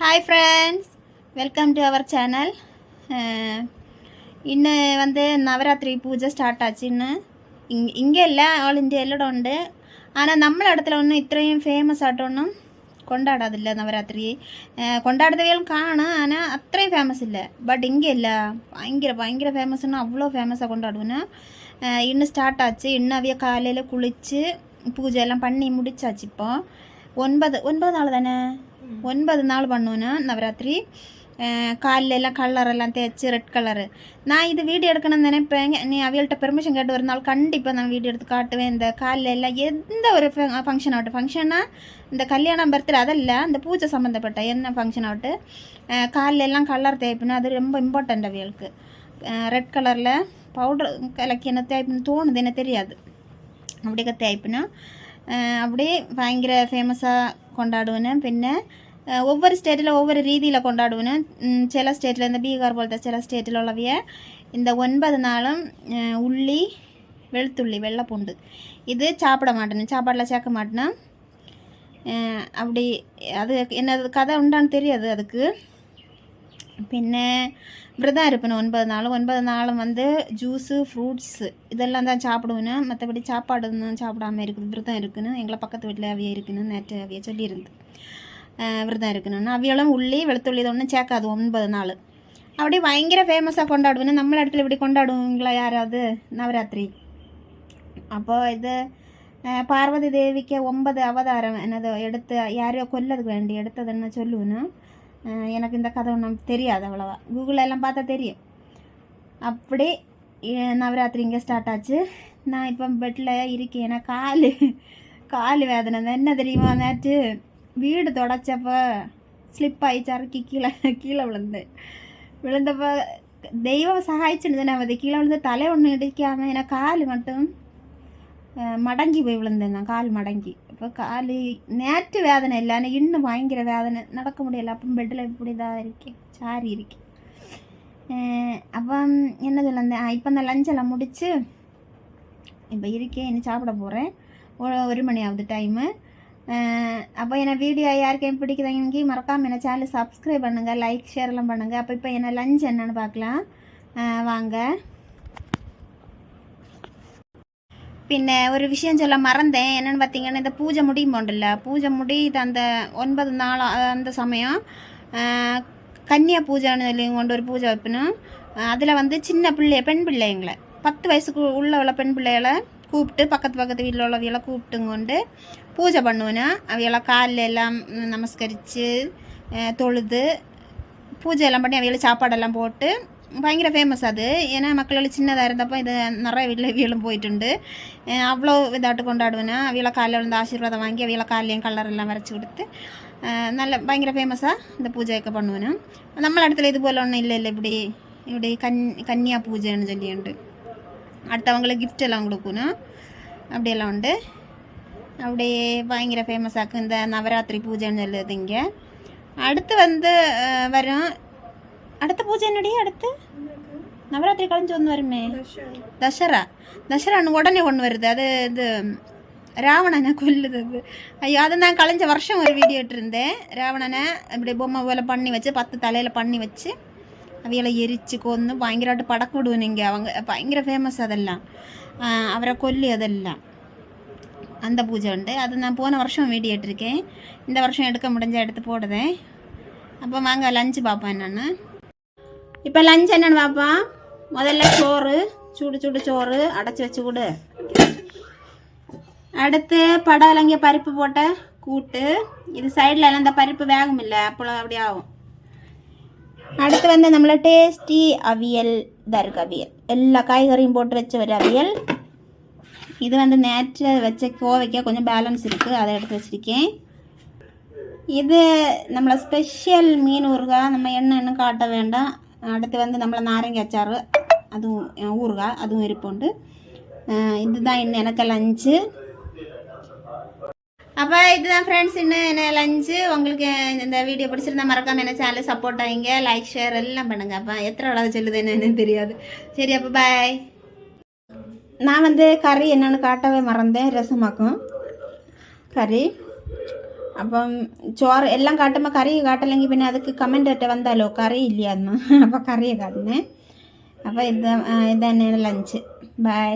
Hi friends welcome to our channel ഇന്ന് വന്ന് നവരാത്രി പൂജ start Achu ഇന്ന് ഇങ്ങല്ല ഓൾ ഇന്ത്യ എല്ലാം ഉണ്ട് ആണാ നമ്മളെ ഇടത്തിൽ ഒന്നും ഇത്രയും ഫേമസ് ആയിട്ടൊന്നും കൊണ്ടാടാതില്ല നവരാത്രി കൊണ്ടാടുന്നവയും കാണാം ആന അത്രയും ഫേമസ് ഇല്ല ബട്ട് ഇങ്ങല്ല ഭയങ്കര ഭയങ്കര ഫേമസ് ആണ് അവ്വളോ ഫേമஸாக கொண்டாடுவேன்னா இன்னு ஸ்டார்ட் ஆச்சு இன்னும் அவைய காலையில் குளித்து பூஜை எல்லாம் பண்ணி முடிச்சாச்சு இப்போ ஒன்பது ஒன்பது நாள் தானே ஒன்பது நாள் பண்ணுவேன் நவராத்திரி காலில் எல்லாம் கலரெல்லாம் தேய்ச்சி ரெட் கலரு நான் இது வீடியோ எடுக்கணும்னு நினைப்பேன் நீ அவியல்கிட்ட பெர்மிஷன் கேட்டு ஒரு நாள் கண்டிப்பாக நான் வீடியோ எடுத்து காட்டுவேன். இந்த காலில் எல்லாம் எந்த ஒரு ஃபங்க்ஷன் ஆகட்டும் ஃபங்க்ஷன்னா இந்த கல்யாணம் பர்த்டே அதல்ல இந்த பூஜை சம்மந்தப்பட்ட என்ன ஃபங்க்ஷன் ஆகட்டும் காலில் எல்லாம் கலர் தேய்ப்புனா அது ரொம்ப இம்பார்ட்டண்ட் அவியலுக்கு. ரெட் கலரில் பவுடர் கலக்கி என்ன தேய்ப்புன்னு தோணுது என்ன தெரியாது. அப்படியே தேய்ப்புனா அப்படியே பயங்கர ஃபேமஸாக കൊണ്ടാടുവിന് പിന്നെ ഒവ്വൊരു ஒவ்வொரு ரீதியில் രീതിയിലാണ് சில ஸ்டேட்டில் இந்த பீகார் போல சில ஸ்டேட்டில் സ്റ്റേറ്റിലുള്ളവയെ இந்த ஒன்பது நாளும் உள்ளி வெளுத்துள்ளி வெள்ளைப்பூண்டு. இது சாப்பிட மாட்டேன் சாப்பாட்டில் சேர்க்க மாட்டேன் அப்படி அது என்னது கதை உண்டான்னு தெரியாது அதுக்கு. പിന്നെ വ്രതം இருப்பேன் ஒன்பது நாளும் ஒன்பது நாளும் வந்து ஜூஸு ஃப்ரூட்ஸு இதெல்லாம் தான் சாப்பிடுவேன் மற்றபடி சாப்பாடு ஒன்றும் சாப்பிடாம இருக்குது விரதம் இருக்குன்னு எங்களை பக்கத்து வீட்டில் அவிய இருக்குன்னு நேற்று அவிய சொல்லியிருந்து அஹ் விரதம் இருக்கணும்னு அவியலும் உள்ளி வெளுத்துள்ளி இது ஒன்றும் சேர்க்காது ஒன்பது நாள் அப்படியே பயங்கர ஃபேமஸாக கொண்டாடுவேன் நம்ம இடத்துல இப்படி கொண்டாடுவீங்களா யாராவது நவராத்திரி அப்போ இது அஹ், பார்வதி தேவிக்கு ஒன்பது அவதாரம் என்னதோ எடுத்து யாரையோ கொல்லதுக்கு வேண்டி எடுத்ததுன்னு சொல்லுவேன்னு அஹ், எனக்கு இந்த கதை ஒன்றும் தெரியாது அவ்வளோவா. கூகுளில் எல்லாம் பார்த்தா தெரியும். அப்படி நவராத்திரி இங்கே ஸ்டார்ட் ஆச்சு. நான் இப்போ பெட்டில் இருக்கேன். ஏன்னா கால் கால் வேதனை. தான். என்ன தெரியுமா? நேற்று வீடு தொடச்சப்போ ஸ்லிப் ஆகி சறுக்கி கீழே கீழே விழுந்தேன். விழுந்தப்போ தெய்வம் சகாய்ச்சுன்னு நான் அது கீழே விழுந்து தலை ஒன்று இடிக்காமல் ஏன்னா கால் மட்டும் மடங்கி போய் விழுந்தேன் நான் கால் மடங்கி இப்போ கால் நேற்று வேதனை இல்லை ஆனால் இன்னும் பயங்கர வேதனை நடக்க முடியல அப்போ பெட்டில் இப்படி தான் இருக்கேன் சாரி இருக்கேன் அப்போ என்ன சொல்ல இப்போ இந்த லஞ்செல்லாம் முடித்து இப்போ இருக்கேன் இன்னும் சாப்பிட போகிறேன் ஒரு மணி ஆகுது டைமு அப்போ என்ன வீடியோ யாருக்கும் பிடிக்குதாங்க மறக்காமல் என்ன சேனல் சப்ஸ்கிரைப் பண்ணுங்கள் லைக் ஷேர்லாம் பண்ணுங்கள் அப்போ இப்போ என்ன லஞ்ச் என்னென்னு பார்க்கலாம் வாங்க பின்ன ஒரு விஷயம் சொல்ல மறந்தேன். என்னென்னு பார்த்தீங்கன்னா இந்த பூஜை முடியும் போண்டில்ல பூஜை முடி அந்த ஒன்பது நாள் அந்த சமயம். கன்னியா பூஜைன்னு சொல்லி கொண்டு ஒரு பூஜை வைப்பணும் அதில் வந்து சின்ன பிள்ளை பெண் பிள்ளைங்களை பத்து வயசுக்கு உள்ள உள்ள பெண் பிள்ளைகளை கூப்பிட்டு பக்கத்து பக்கத்து வீட்டில் உள்ளவையெல்லாம் கூப்பிட்டுங்க கொண்டு பூஜை பண்ணுவேன்னா அவையெல்லாம் காலில் எல்லாம் நமஸ்கரித்து தொழுது பூஜை எல்லாம் பண்ணி அவையெல்லாம் சாப்பாடெல்லாம் போட்டு பயங்கர ஃபேமஸ் அது. ஏன்னா மக்கள் சின்னதாக இருந்தப்போ இது நிறைய வீட்டில் வீலும் போயிട്ടുണ്ട് அவ்வளோ இதாட்டு கொண்டாடுவேன்னா அவியலை காலில் விழுந்து ஆசீர்வாதம் வாங்கி அவியலை காலையும் கலர் எல்லாம் வரைச்சி கொடுத்து நல்ல பயங்கர ஃபேமஸாக இந்த பூஜையொക്കെ பண்ணுவேன். நம்ம இடத்துல இதுபோல் ஒன்றும் இல்லை இல்லை இப்படி இப்படி கன் கன்னியா பூஜைன்னு சொல்லிண்டு அடுத்தவங்களுக்கு கிஃப்ட் எல்லாம் கொடுக்கணும். அப்படியெல்லாம் உண்டு. அப்படியே பயங்கர ஃபேமஸாக்கும் இந்த நவராத்திரி பூஜைன்னு சொல்லுது இங்கே. அடுத்து வந்து வரும் அடுத்த பூஜை என்னடி அடுத்து நவராத்திரி கழிஞ்சு ஒன்று வருமே தசரா தசரான்னு உடனே ஒன்று வருது அது இது ராவணனை கொல்லுது அது ஐயோ அதை நான் கலைஞ்ச வருஷம் ஒரு வீடியோ இட்டிருந்தேன் ராவணனை இப்படி பொம்மை போல் பண்ணி வச்சு பத்து தலையில் பண்ணி வச்சு அவையெல்லாம் எரிச்சு கொன்று பயங்கரமாட்டு படக்கு விடுவோம் நீங்கள் அவங்க பயங்கர ஃபேமஸ் அதெல்லாம் அவரை கொல்லி அதெல்லாம் அந்த பூஜை உண்டு அது நான் போன வருஷம் வீடியோ எடுத்திருக்கேன் இந்த வருஷம் எடுக்க முடிஞ்ச எடுத்து போடுதேன் அப்போ வாங்க லஞ்சு பார்ப்பேன் நான் இப்போ லஞ்ச் என்னென்னு பார்ப்போம் முதல்ல சோறு சூடு சூடு சோறு அடைச்சி வச்சு கொடு. அடுத்து படவலங்கிய பருப்பு போட்ட கூட்டு. இது சைடில் எல்லாம் இந்த பருப்பு வேகும் இல்லை அப்பளம் அப்படி ஆகும். அடுத்து வந்து நம்மள டேஸ்டி அவியல் இதாக இருக்குது அவியல். எல்லா காய்கறியும் போட்டு வச்ச ஒரு அவியல். இது வந்து நேற்று வச்ச கோவைக்காய் கொஞ்சம் பேலன்ஸ் இருக்குது அதை எடுத்து வச்சுருக்கேன். இது நம்மள ஸ்பெஷல் மீன் ஊறுகாய் நம்ம எண்ணெய் இன்னும் காட்ட வேண்டாம். அடுத்து வந்து நம்மள நாரங்கி அச்சாறு அதுவும் ஊறுகாய் அதுவும் இருப்புண்டு. இதுதான் இன்னும் எனக்கு லஞ்சு. அப்போ இதுதான் ஃப்ரெண்ட்ஸ் இன்னும் என்ன லஞ்சு? உங்களுக்கு இந்த வீடியோ பிடிச்சிருந்தா மறக்காம என்ன சேனலை சப்போர்ட் ஆகிங்க லைக் ஷேர் எல்லாம் பண்ணுங்க. அப்போ எத்தனை அளவு சொல்லுது என்னன்னு தெரியாது. சரி அப்போ பாய் நான் வந்து கறி என்னென்னு காட்டவே மறந்தேன். ரசமாக்கும். கறி. അപ്പം ചോറ് എല്ലാം കാട്ടുമ്പോൾ കറി കാട്ടില്ലെങ്കിൽ പിന്നെ അതൊക്കെ കമന്റ് ഒറ്റ വന്നാലോ? കറി ഇല്ലയെന്ന് അപ്പോൾ കറിയെ കാട്ടുന്നേ. അപ്പോൾ ഇത് ഇതന്നെയാണ് ഇത് തന്നെയാണ് ലഞ്ച് ബൈ